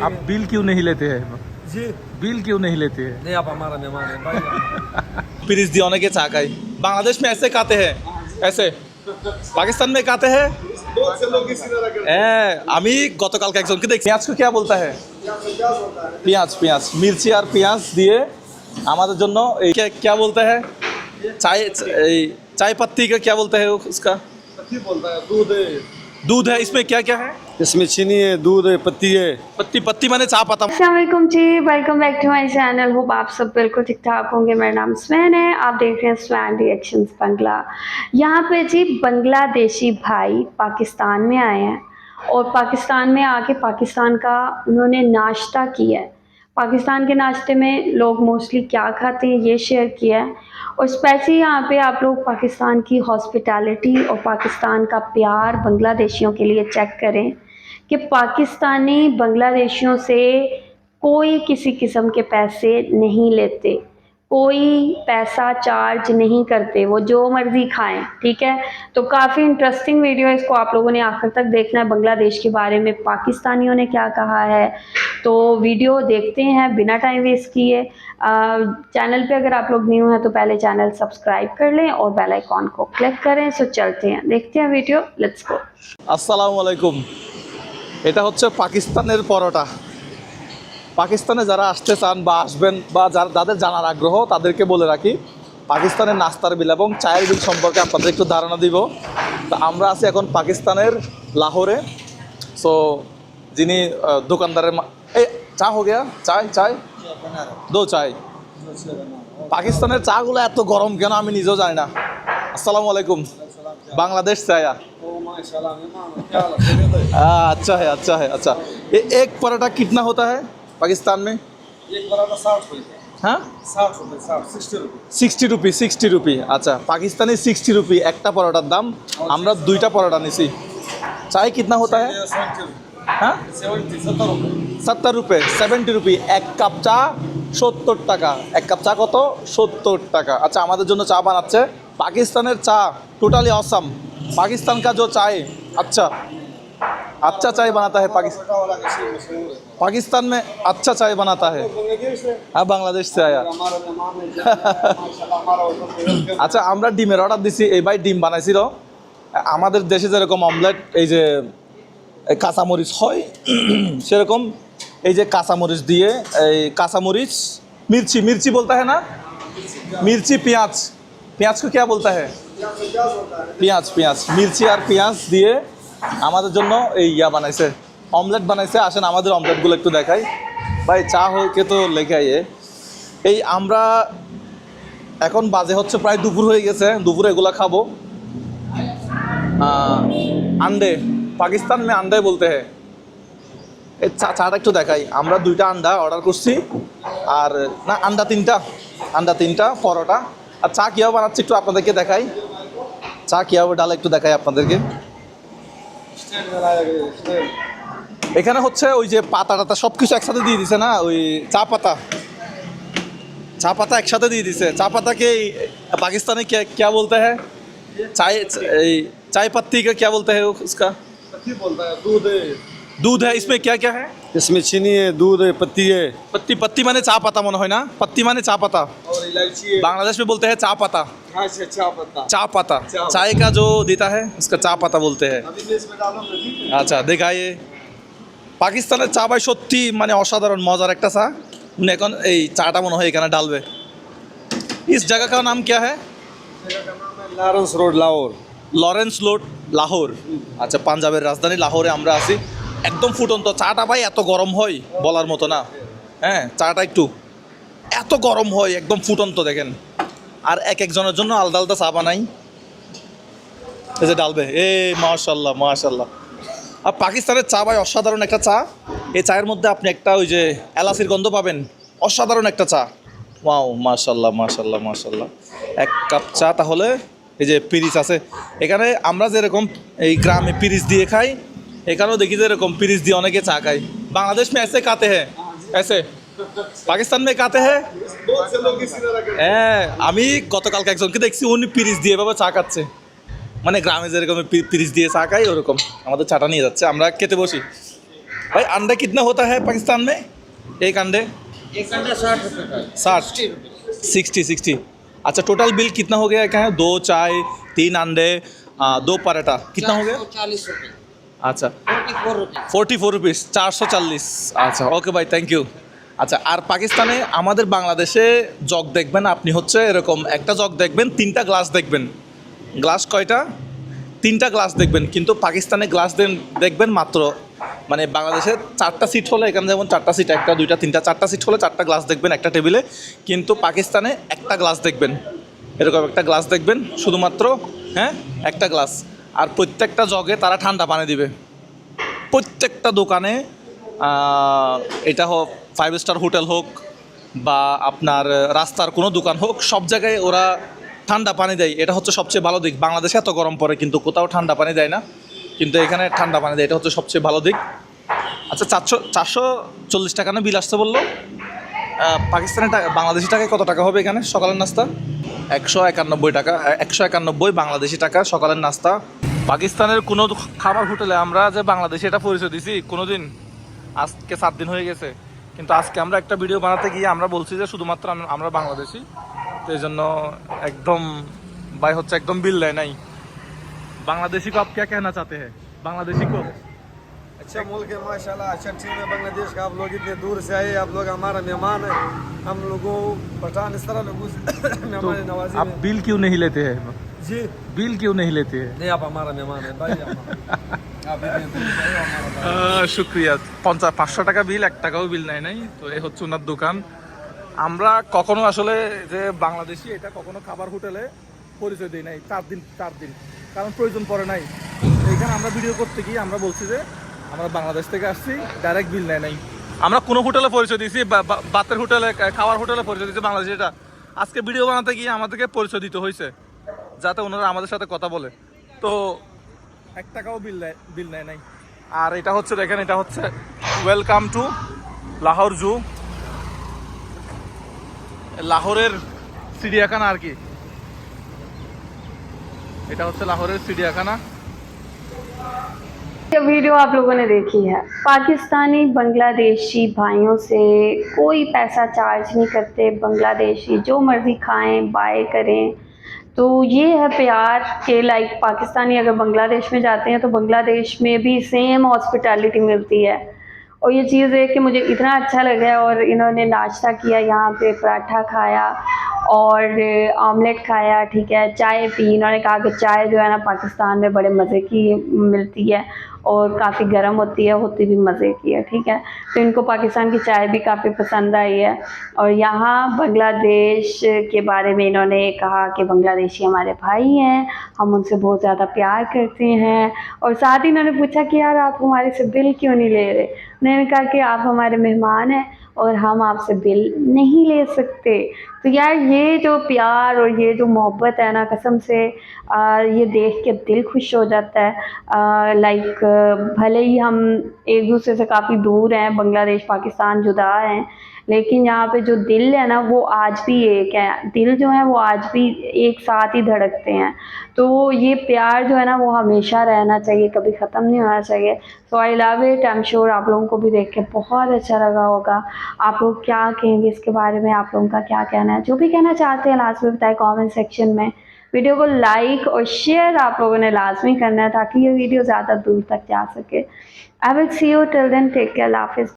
आप बिल क्यों नहीं लेते हैं जी बिल क्यों नहीं लेते हैं नहीं आप हमारा मेहमान है भाई প্লিজ দিয়ে অনেকে চা খায় বাংলাদেশ में ऐसे खाते हैं ऐसे পাকিস্তান में खाते हैं হ্যাঁ আমি গতকালকে একজনকে দেখছি পেঁয়াজকে কে বলতে হ্যাঁ পেঁয়াজ পেঁয়াজ মির্চি আর পেঁয়াজ দিয়ে আমাদের জন্য এই क्या क्या बोलते हैं चाय এই चाय पत्ती का क्या बोलते हैं उसका दूध है इसमें क्या क्या है? इसमें चीनी है दूध है पत्ती है। पत्ती पत्ती माने चा पता Aslam ji welcome back to my channel hope आप सब बिल्कुल ठीक ठाक होंगे। मेरा नाम स्वैन है। आप देख रहे हैं स्वैन रिएक्शंस बंगला यहाँ पे जी बांग्लादेशी भाई पाकिस्तान में आए हैं और पाकिस्तान में आके पाकिस्तान का उन्होंने नाश्ता किया है। पाकिस्तान के नाश्ते में लोग मोस्टली क्या खाते हैं ये शेयर किया है। और स्पेशली यहाँ पे आप लोग पाकिस्तान की हॉस्पिटैलिटी और पाकिस्तान का प्यार बांग्लादेशियों के लिए चेक करें कि पाकिस्तानी बांग्लादेशियों से कोई किसी किस्म के पैसे नहीं लेते। कोई पैसा चार्ज नहीं करते वो जो मर्ज़ी खाएं ठीक है तो काफ़ी इंटरेस्टिंग वीडियो है इसको आप लोगों ने आखिर तक देखना है बांग्लादेश के बारे में पाकिस्तानियों ने क्या कहा है तो वीडियो देखते हैं बिना टाइम वेस्ट किए आ, चैनल पे अगर आप लोग न्यू हैं तो पहले चैनल सब्सक्राइब कर लें और बेल आइकॉन को क्लिक करें सो चलते हैं देखते हैं वीडियो लेट्स गो আসসালামু আলাইকুম এটা হচ্ছে পাকিস্তানের পরোটা পাকিস্তানে যারা আসতে চান বা আসবেন বা যারা যাদের জানার আগ্রহ তাদেরকে বলে রাখি পাকিস্তানের নাস্তার বিল এবং চায়ের বিল সম্পর্কে আপনাদের একটু ধারণা দিব তো আমরা আছি এখন পাকিস্তানের লাহোরে সো যিনি আহ, দোকানদারের মা- এই চা হো গিয়া চায় চায় দো চায় পাকিস্তানের চাগুলো এত গরম কেন আমি নিজেও জানি না আসসালামু আলাইকুম বাংলাদেশ চায়া हाँ, अच्छा है अच्छा है अच्छा ये एक पराठा कितना होता है पाकिस्तान में एक बराबर साठ रुपये हाँ साठ रुपये साठ सिक्सटी रुपये সিক্সটি রুপি সিক্সটি রুপি আচ্ছা পাকিস্তানি সিক্সটি রুপি একটা পরোটার দাম আমরা দুইটা পরোটা নিছি চাই কিতনা होता है सेवेंटी रुपये হ্যাঁ सेवेंटी सत्तर रुपये সত্তর রুপে সেভেন্টি রুপি এক কাপ চা সত্তর টাকা এক কাপ চা কত সত্তর টাকা আচ্ছা আমাদের জন্য চা বানাচ্ছে পাকিস্তানের চা টোটালি অসাম পাকিস্তান का जो चाय अच्छा अच्छा चाय बनाता है पाकिस्तान छोटा वाला किसी मशहूर है पाकिस्तान में अच्छा चाय बनाता है बांग्लादेश है हाँ बांग्लादेश से आया हमारा मेहमान है माशाल्लाह हमारा होटल पे वेलकम আচ্ছা আমরা ডিমের অর্ডার দিছি এই ভাই ডিম বানাইছিল আমাদের দেশে যেরকম অমলেট এই যে এই কাঁচামরিচ হয় সেরকম এই যে কাঁচামরিচ দিয়ে এই কাঁচামরিচ মির্চি মির্চি বলতে হয় না মির্চি পেঁয়াজ পেঁয়াজ को क्या बोलता है পেঁয়াজ পেঁয়াজ মির্চি আর পেঁয়াজ দিয়ে আমাদের জন্য এই ইয়া বানাইছে অমলেট বানাইছে। আসেন আমাদের অমলেটগুলো একটু দেখাই। ভাই, চা হইকে তো লেখাই এই আমরা এখন বাজে হচ্ছে প্রায় দুপুর হয়ে গেছে। দুপুরে এগুলা খাব। আন্ডে, পাকিস্তান মে আন্ডে বলতে হ্যাঁ। এই চা, চাটা একটু দেখাই। আমরা দুইটা আন্ডা অর্ডার করছি। আর, না, আন্ডা তিনটা। আন্ডা তিনটা, পরোটা। আর চা কীভাবে বানাচ্ছি একটু আপনাদেরকে দেখাই। চা কীভাবে ডালে একটু দেখাই আপনাদেরকে। এখানে হচ্ছে ওই যে পাতা টাতা সব কিছু একসাথে দিয়ে দিছে না ওই চা পাতা চা পাতা একসাথে দিয়ে দিছে চা পাতাকে এই পাকিস্তানে क्या क्या बोलते हैं चाय এই चाय पत्ती का क्या बोलते हैं उसका पत्ती बोलता है दूध है दूध है इसमें क्या क्या है इसमें चीनी है दूध है पत्ती है पत्ती पत्ती माने चा पाता মনে হয় না पत्ती माने चा पाता और इलायची है बांग्लादेश में बोलते हैं चा पाता हाँ से चा पत्ता चा पाता चा। चाय का जो देता है उसका चा पाता बोलते हैं अभी मैं इसमें डालूंगा ठीक है আচ্ছা দেখাইয়ে পাকিস্তানের চা ভাই সত্যি মানে অসাধারণ মজার একটা চা উনি এখন এই চাটা মনে হয় এখানে ডালবে ইস জায়গা কা নাম क्या है जगह का नाम है Lawrence road Lahore Lawrence road Lahore আচ্ছা পাঞ্জাবের রাজধানী লাহোরে আমরা আছি একদম ফুটন্ত। চাটা ভাই এত গরম হয় বলার মতো না। হ্যাঁ চাটা একটু। এত গরম হয়, একদম ফুটন্ত দেখেন। আর এক একজনের জন্য আলাদা আলাদা চা বানাই। এই যে ডালবে। এ মাশাল্লাহ মাশাল্লাহ আর পাকিস্তানের চা ভাই অসাধারণ একটা চা। এই চায়ের মধ্যে আপনি একটা ওই যে এলাচির গন্ধ পাবেন। অসাধারণ একটা চা। ওয়াও মাশাল্লাহ মাশাল্লাহ মাশাল্লাহ এক কাপ চা তাহলে এই যে পিরিচ আছে। এখানে আমরা যেরকম এই গ্রামে পিরিচ দিয়ে খাই এখানেও দেখি যে এরকম পিরিচ দিয়ে অনেকে চা খায় বাংলাদেশ মে ऐसे खाते हैं ऐसे পাকিস্তান মে খাতে হ্যাঁ बहुत से लोग इसी तरह के হ্যাঁ আমি গতকালকে একজনকে দেখছি উনি পিরিচ দিয়ে এভাবে চা খাচ্ছে মানে গ্রামে যেরকম পি- পিরিচ দিয়ে চা খাই ওরকম আমাদের চাটা নিয়ে যাচ্ছে আমরা খেতে বসি भाई अंडा कितना होता है पाकिस्तान में एक अंडे एक अंडा साठ रुपए का साठ सिक्सटी सिक्सटी अच्छा टोटल बिल कितना हो गया क्या है दो चाय तीन अंडे आ, दो पराठा कितना हो गया चालीस रुपए আচ্ছা। ফোরটি ফোর রুপিস চারশো চল্লিশ। আচ্ছা। ওকে ভাই থ্যাংক ইউ আচ্ছা আর পাকিস্তানে আমাদের বাংলাদেশে জগ দেখবেন আপনি হচ্ছে এরকম একটা জগ দেখবেন তিনটা গ্লাস দেখবেন। গ্লাস কয়টা? তিনটা গ্লাস দেখবেন কিন্তু পাকিস্তানে গ্লাস দেখবেন মাত্র মানে বাংলাদেশে চারটা সিট হলে এখানে যেমন চারটা সিট একটা দুইটা তিনটা চারটা সিট হলে চারটা গ্লাস দেখবেন একটা টেবিলে কিন্তু পাকিস্তানে একটা গ্লাস দেখবেন। এরকম একটা গ্লাস দেখবেন শুধুমাত্র হ্যাঁ একটা গ্লাস আর প্রত্যেকটা জগে তারা ঠান্ডা পানি দিবে। প্রত্যেকটা দোকানে এটা হোক ফাইভ স্টার হোটেল হোক বা আপনার রাস্তার কোনো দোকান হোক সব জায়গায় ওরা ঠান্ডা পানি দেয়। এটা হচ্ছে সবচেয়ে ভালো দিক। বাংলাদেশে এত গরম পড়ে কিন্তু কোথাও ঠান্ডা পানি দেয় না। কিন্তু এখানে ঠান্ডা পানি দেয়। এটা হচ্ছে সবচেয়ে ভালো দিক। আচ্ছা চারশো চারশো চল্লিশ টাকা না বিল আসতে বলল? আহ, পাকিস্তানের টাকা বাংলাদেশি টাকায় কত টাকা হবে এখানে? সকালের নাস্তা? একশো একানব্বই টাকা একশো একানব্বই বাংলাদেশি টাকা সকালের নাস্তা। পাকিস্তানের কোনো খাবার হোটেলে আমরা যে বাংলাদেশি এটা পরিচয় দিছি কোনোদিন আজকে সাত দিন হয়ে গেছে কিন্তু আজকে আমরা একটা ভিডিও বানাতে গিয়ে আমরা বলছি যে শুধুমাত্র আম- আমরা বাংলাদেশি তো এই জন্য একদম ভাই হচ্ছে একদম বিল দেয় নাই বাংলাদেশি को आप क्या कहना चाहते हैं बांग्लादेशी को अच्छा मुल्क है माशाल्लाह अच्छा टीम है बांग्लादेश का आप लोग इतने दूर से आए आप लोग हमारा मेहमान है हम लोगों पठान इस तरह लोगों से तो मेहमान नवाजी आप में बिल क्यों नहीं लेते हैं जी बिल क्यों नहीं लेते हैं नहीं आप हमारा मेहमान है भाई आप इतने दूर से आए हो, हमारा भाई। আহ, শুক্রিয়া পঞ্চাশ পাঁচশো টাকা বিল এক টাকাও বিল নেয় নাই তো এই হচ্ছে ওনার দোকান আমরা কখনো আসলে যে বাংলাদেশি এটা কখনো খাবার হোটেলে পরিচয় দিই নাই চার দিন চার দিন কারণ প্রয়োজন পড়ে নাই এইখানে আমরা ভিডিও করতে গিয়ে আমরা বলছি যে আমরা বাংলাদেশ থেকে আসছি ডাইরেক্ট বিল নেয় নাই আমরা কোনো হোটেলে পরিচয় দিয়েছি বা- বা- বাতের হোটেলে খাওয়ার হোটেলে পরিচয় দিয়েছি বাংলাদেশি এটা আজকে ভিডিও বানাতে গিয়ে আমাদেরকে পরিচয় দিতে হয়েছে যাতে ওনারা আমাদের সাথে কথা বলে তো এক টাকাও বিল নেয় বিল নেয় নাই আর এটা হচ্ছে দেখেন এটা হচ্ছে ওয়েলকাম টু লাহোর জু লাহোরের চিড়িয়াখানা আর কি এটা হচ্ছে লাহোরের চিড়িয়াখানা ये वीडियो आप लोगों ने देखी है पाकिस्तानी बांग्लादेशी भाइयों से कोई पैसा चार्ज नहीं करते बांग्लादेशी जो मर्ज़ी खाएं बाय करें तो ये है प्यार के लाइक पाकिस्तानी अगर बांग्लादेश में जाते हैं तो बांग्लादेश में भी सेम हॉस्पिटैलिटी मिलती है। और ये चीज़ देख के मुझे इतना अच्छा लगा और इन्होंने नाश्ता किया, यहाँ पे पराठा खाया और ऑमलेट खाया, ठीक है, चाय पी इन्होंने कहा कि चाय जो है ना पाकिस्तान में बड़े मज़े की मिलती है और काफ़ी गर्म होती है, होती भी मज़े की है, ठीक है। तो इनको पाकिस्तान की चाय भी काफ़ी पसंद आई है। और यहाँ बांग्लादेश के बारे में इन्होंने कहा कि बांग्लादेशी हमारे भाई हैं, हम उनसे बहुत ज़्यादा प्यार करते हैं। और साथ ही इन्होंने पूछा कि यार आप हमारे से बिल क्यों नहीं ले रहे? मैंने कहा कि आप हमारे मेहमान हैं और हम आपसे बिल नहीं ले सकते। तो यार ये जो प्यार और ये जो मोहब्बत है ना कसम से आ, ये देख के दिल खुश हो जाता है। लाइक भले ही हम एक दूसरे से काफ़ी दूर हैं बांग्लादेश पाकिस्तान जुदा हैं लेकिन यहाँ पे जो दिल है ना, वो आज भी एक है। दिल जो है, वो आज भी एक साथ ही धड़कते हैं। तो ये प्यार जो है ना, वो हमेशा रहना चाहिए, कभी ख़त्म नहीं होना चाहिए। So I love it I am sure आप लोगों को भी देख के बहुत अच्छा लगा होगा। आप लोग क्या कहेंगे इसके बारे में? आप लोगों का क्या कहना है? जो भी कहना चाहते हैं लास्ट में बताएँ कमेंट सेक्शन में। वीडियो को लाइक और शेयर आप लोगों ने लाजमी करना है, ताकि ये वीडियो ज़्यादा दूर तक जा सके। I will see you till then take care हाफिज़